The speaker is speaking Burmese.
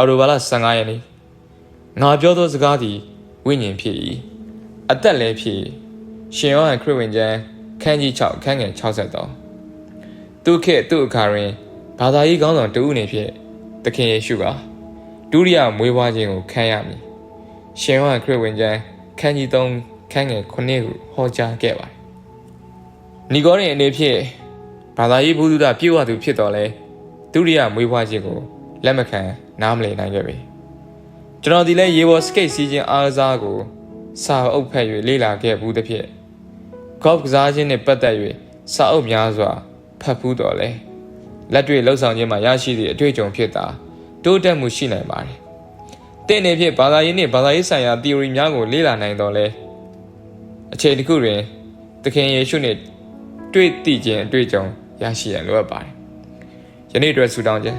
အော်တိုဘာလ15ရက်နေ့ငါပြောသောစကားသည်ဝိညာဉ်ဖြစ်၏အသက်လည်းဖြစ်၏ရှင်ယောဟန်ခရစ်ဝင်ကျမ်းခန်းကြီး6ခန်းငယ်63သူခေတ်သူ့အခါတွင်ဘာသာရေးကောင်းဆောင်တဦးအနေဖြင့်သခင်ယေရှုကဒုတိယမွေးဖွားခြင်းကိုခံရမည်ရှင်ယောဟန်ခရစ်ဝင်ကျမ်းခန်းကြီး3ခန်းငယ်9ကိုဟောကြားခဲ့ပါတယ်နီကောရင်အနေဖြင့်ဘာသာရေးဘုဒ္ဓပြေဝသူဖြစ်တော်လဲဒုတိယမွေးဖွားခြင်းကို လက်မခံနားမလည်နိုင်ခဲ့ပြီကျွန်တော်ဒီလဲရေဘော်စကိတ်စီးခြင်းအားကစားကိုစာအုပ်ဖတ်၍လေ့လာခဲ့ဘူးသဖြင့် golf ကစားခြင်းနဲ့ပတ်သက်၍စာအုပ်များစွာဖတ်ဖူးတော်လဲလက်တွေ့လှုပ်ဆောင်ခြင်းမှာရရှိသည့်အတွေ့အကြုံဖြစ်တာတိုးတက်မှုရှိနိုင်ပါတယ်။တင့်နေဖြင့်ဘာသာရေးနှင့်ဘာသာရေးဆိုင်ရာ theory များကိုလေ့လာနိုင်တော်လဲအချိန်တစ်ခုတွင်သခင်ယေရှုနှင့်တွေ့သိခြင်းအတွေ့အကြုံရရှိရန်လိုအပ်ပါတယ်။ယနေ့အတွက်ဆုတောင်းခြင်း